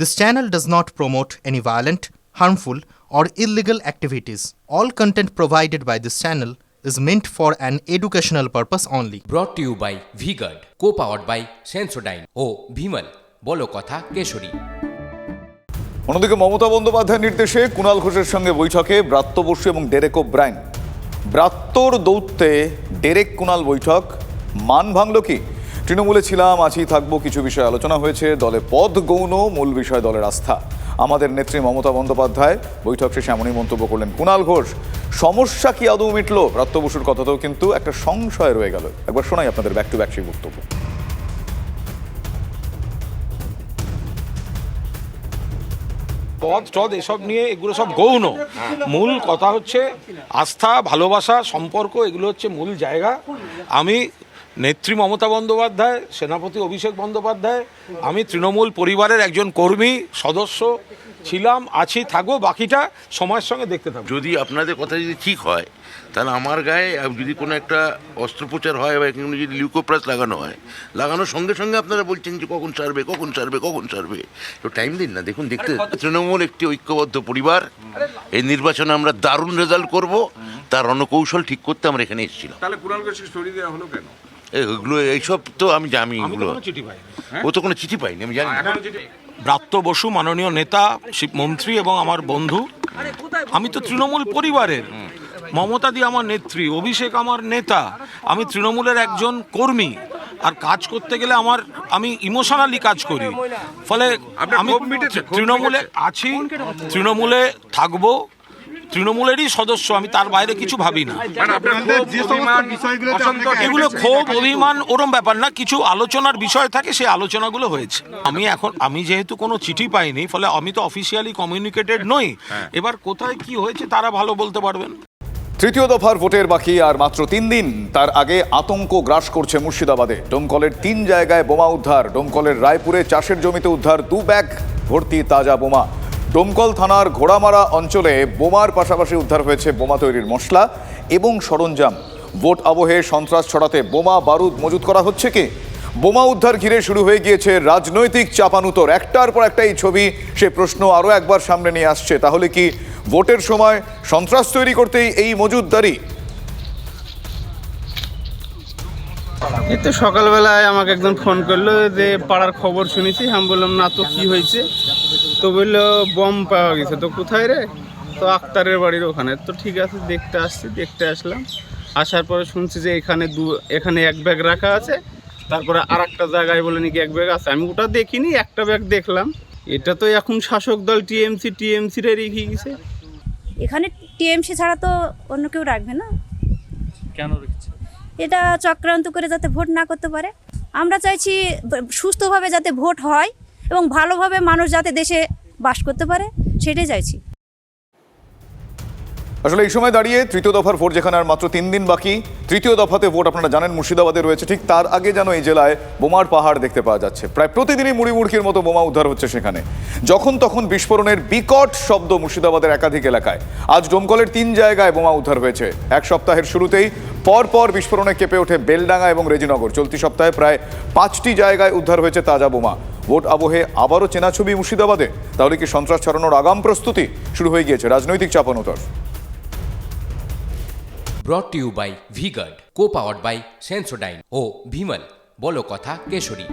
This channel does not promote any violent, harmful, or illegal activities. All content provided by this channel is meant for an educational purpose only. To you by VGuard co powered by Sensodyne ও ভিমল বলো কথা কেশরী অন্যদিকে মমতা বন্দ্যোপাধ্যায়ের নির্দেশে কুণাল ঘোষের সঙ্গে বৈঠকে ব্রাত্য বসু এবং Derek O'Brien ব্রাত্যর দৌত্যে ডেরেক কুণাল বৈঠক মান ভাঙল কি তৃণমূলে ছিলাম আছি থাকব, কিছু বিষয়ে আলোচনা হয়েছে, দলে পদ গৌণ, মূল বিষয় দলের আস্থা। আমাদের নেত্রী মমতা বন্দ্যোপাধ্যায়, বৈঠক শেষে এমনই মন্তব্য করলেন কুণাল ঘোষ। সমস্যা কি আদৌ মিটলো? ব্রাত্য বসুর কথাতেও কিন্তু একটা সংশয় রয়ে গেল। একবার শোনাই আপনাদের ব্যাক টু ব্যাক সেই বক্তব্য। পদ, টদ, এসব নিয়ে এগুলো সব গৌণ। মূল কথা হচ্ছে আস্থা, ভালোবাসা, সম্পর্ক, এগুলো হচ্ছে মূল জায়গা। আমি নেত্রী মমতা বন্দ্যোপাধ্যায় সেনাপতি অভিষেক বন্দ্যোপাধ্যায় আমি তৃণমূল পরিবারের একজন কর্মী সদস্য ছিলাম আছি থাকব বাকিটা সময়ের সঙ্গে দেখতে থাকব। যদি আপনাদের কথা যদি ঠিক হয় তাহলে আমার গায়ে যদি কোনো একটা অস্ত্রোপচার হয় বা কোনো যদি লিউকোপ্রাস লাগানো হয় লাগানোর সঙ্গে সঙ্গে আপনারা বলছেন যে কখন সারবে কখন সারবে কখন সারবে তো টাইম দিন না দেখুন দেখতে তৃণমূল একটি ঐক্যবদ্ধ পরিবার এই নির্বাচনে আমরা দারুণ রেজাল্ট করব। তার রণকৌশল ঠিক করতে আমরা এখানে এসেছিলাম। তাহলে কুণাল ঘোষের স্টোরি দেওয়া হলো কেন? এগুলো এইসব তো আমি জানি এগুলো। চিঠি পাইনি ও তো কোনো চিঠি পাইনি আমি জানি ব্রাত্য বসু মাননীয় নেতা শিব মন্ত্রী এবং আমার বন্ধু। আমি তো তৃণমূল পরিবারের। মমতা দি আমার নেত্রী অভিষেক আমার নেতা। আমি তৃণমূলের একজন কর্মী। আর কাজ করতে গেলে আমার আমি ইমোশনালি কাজ করি। ফলে আমি তৃণমূলে আছি তৃণমূলে থাকব। তৃণমূলেরই সদস্য আমি তার বাইরে কিছু ভাবি না। মানে এগুলো ক্ষোভ অভিমান ওরম ব্যাপার না কিছু আলোচনার বিষয় থাকে সেই আলোচনাগুলো হয়েছে। আমি এখন আমি যেহেতু কোনো চিঠি পাইনি ফলে আমি তো অফিসিয়ালি কমিউনিকেটেড নই। এবার কোথায় কি হয়েছে তারা ভালো বলতে পারবেন? তৃতীয় দফার ভোটের বাকি আর মাত্র তিন দিন তার আগে আতঙ্ক গ্রাস করছে মুর্শিদাবাদে। ডোমকলের তিন জায়গায় বোমা উদ্ধার ডোমকলের রায়পুরে চাষের জমিতে উদ্ধার দু ব্যাগ ভর্তি তাজা বোমা। ডোমকল থানার ঘোড়ামারা অঞ্চলে বোমার পাশাপাশি উদ্ধার হয়েছে বোমা তৈরির মশলা এবং সরঞ্জাম। ভোট আবহে সন্ত্রাস ছড়াতে বোমা বারুদ মজুত করা হচ্ছে কি? বোমা উদ্ধার ঘিরে শুরু হয়ে গিয়েছে রাজনৈতিক চাপানুতর। একটার পর একটা এই ছবি, সে প্রশ্ন আরও একবার সামনে নিয়ে আসছে। তাহলে কি ভোটের সময় সন্ত্রাস তৈরি করতেই এই মজুদদারি এই তো সকালবেলায় আমাকে একজন ফোন করল যে পাড়ার খবর শুনেছি। আমি বললাম, না তো কি হয়েছে? তো বলল বম পাওয়া গেছে। তো কোথায় রে? তো আক্তারের বাড়ির ওখানে। তো ঠিক আছে দেখতে আসছি দেখতে আসলাম। আসার পরে শুনছি যে এখানে দু এখানে এক ব্যাগ রাখা আছে। তারপরে আর একটা জায়গায় বলে নাকি এক ব্যাগ আছে। আমি ওটা দেখিনি একটা ব্যাগ দেখলাম। এটা তো এখন শাসক দল টিএমসি টিএমসি রে রেখে গেছে। এখানে টিএমসি ছাড়া তো অন্য কেউ রাখবে না। কেন রেখেছে? এটা চক্রান্ত করে যাতে ভোট না করতে পারে। আমরা চাইছি সুস্থভাবে যাতে ভোট হয় এবং ভালোভাবে মানুষ যাতে দেশে বাস করতে পারে, সেটাই চাইছি। আসলে এই সময় দাঁড়িয়ে তৃতীয় দফার ভোট যেখানে আর মাত্র তিন দিন বাকি, তৃতীয় দফাতে ভোট আপনারা জানেন মুর্শিদাবাদে রয়েছে, ঠিক তার আগে যেন এই জেলায় বোমার পাহাড় দেখতে পাওয়া যাচ্ছে। প্রায় প্রতিদিনই মুড়ি মুড়কির মতো বোমা উদ্ধার হচ্ছে সেখানে। যখন তখন বিস্ফোরণের বিকট শব্দ মুর্শিদাবাদের একাধিক এলাকায়। আজ ডোমকলের তিন জায়গায় বোমা উদ্ধার হয়েছে। এক সপ্তাহের শুরুতেই পর পর বিস্ফোরণে কেঁপে ওঠে বেলডাঙ্গা এবং রেজিনগর। চলতি সপ্তাহে প্রায় পাঁচটি জায়গায় উদ্ধার হয়েছে তাজা বোমা। ভোট আবহে আবারও চেনা ছবি মুর্শিদাবাদে। তাহলে কি সন্ত্রাস ছড়ানোর আগাম প্রস্তুতি শুরু হয়ে গিয়েছে রাজনৈতিক চাপানোতর brought you by VGuard co powered by Sensodyne ও ভিমল বলো কথা কেশরী।